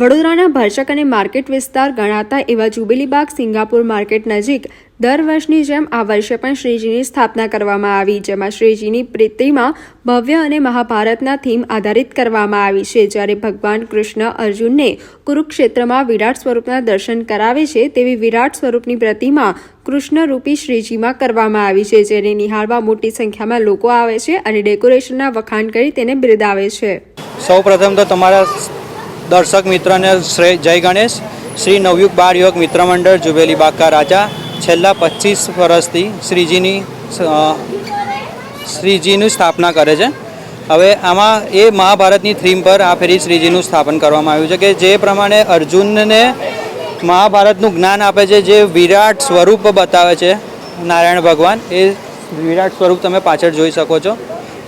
વડોદરાના ભરચક અને માર્કેટ વિસ્તાર ગણાતા એવા જુબેલીબાગ સિંગાપુર માર્કેટ નજીક દર વર્ષની જેમ આ વર્ષે પણ શ્રીજીની સ્થાપના કરવામાં આવી, જેમાં શ્રીજીની પ્રીતિમાં ભવ્ય અને મહાભારતના થીમ આધારિત કરવામાં આવી છે. જ્યારે ભગવાન કૃષ્ણ અર્જુનને કુરુક્ષેત્રમાં વિરાટ સ્વરૂપના દર્શન કરાવે છે, તેવી વિરાટ સ્વરૂપની પ્રતિમા કૃષ્ણરૂપી શ્રીજીમાં કરવામાં આવી છે, જેને નિહાળવા મોટી સંખ્યામાં લોકો આવે છે અને ડેકોરેશનના વખાણ કરી તેને બિરદાવે છે. સૌ પ્રથમ તો તમારા દર્શક મિત્રને શ્રેય જય ગણેશ. શ્રી નવયુગ બાળ યુવક મિત્ર મંડળ જુબેલી બાકા રાજા. છેલ્લા પચીસ વર્ષથી શ્રીજીની શ્રીજીની સ્થાપના કરે છે. હવે આમાં એ મહાભારતની થીમ પર આ ફેરી શ્રીજીનું સ્થાપન કરવામાં આવ્યું છે કે જે પ્રમાણે અર્જુનને મહાભારતનું જ્ઞાન આપે છે, જે વિરાટ સ્વરૂપ બતાવે છે, નારાયણ ભગવાન. એ વિરાટ સ્વરૂપ તમે પાછળ જોઈ શકો છો.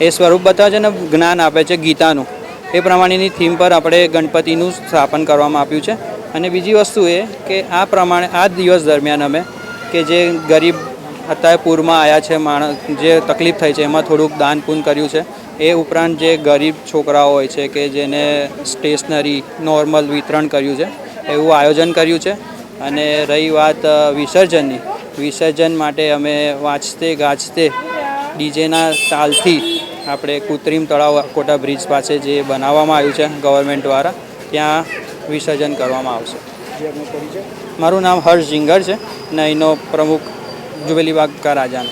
એ સ્વરૂપ બતાવે છે અને જ્ઞાન આપે છે ગીતાનું. એ પ્રમાણેની થીમ પર આપણે ગણપતિનું સ્થાપન કરવામાં આપ્યું છે. અને બીજી વસ્તુ એ કે આ પ્રમાણે, આ દિવસ દરમિયાન અમે કે જે ગરીબ અત્યારે પૂરમાં આવ્યા છે, માણસ, જે તકલીફ થઈ છે, એમાં થોડુંક દાન પૂન કર્યું છે. એ ઉપરાંત જે ગરીબ છોકરાઓ હોય છે કે જેને સ્ટેશનરી, નોર્મલ વિતરણ કર્યું છે, એવું આયોજન કર્યું છે. અને રહી વાત વિસર્જનની. વિસર્જન માટે અમે વાંચતે ગાજતે ડીજેના તાલથી આપણે કૃત્રિમ તળાવ કોટા બ્રિજ પાસે જે બનાવવામાં આવ્યું છે ગવર્મેન્ટ દ્વારા ત્યાં વિસર્જન કરવામાં આવશે. મારું નામ હર્ષ જિંગર છે અને અહીંનો પ્રમુખ જુબેલીબાગ કા રાજાનો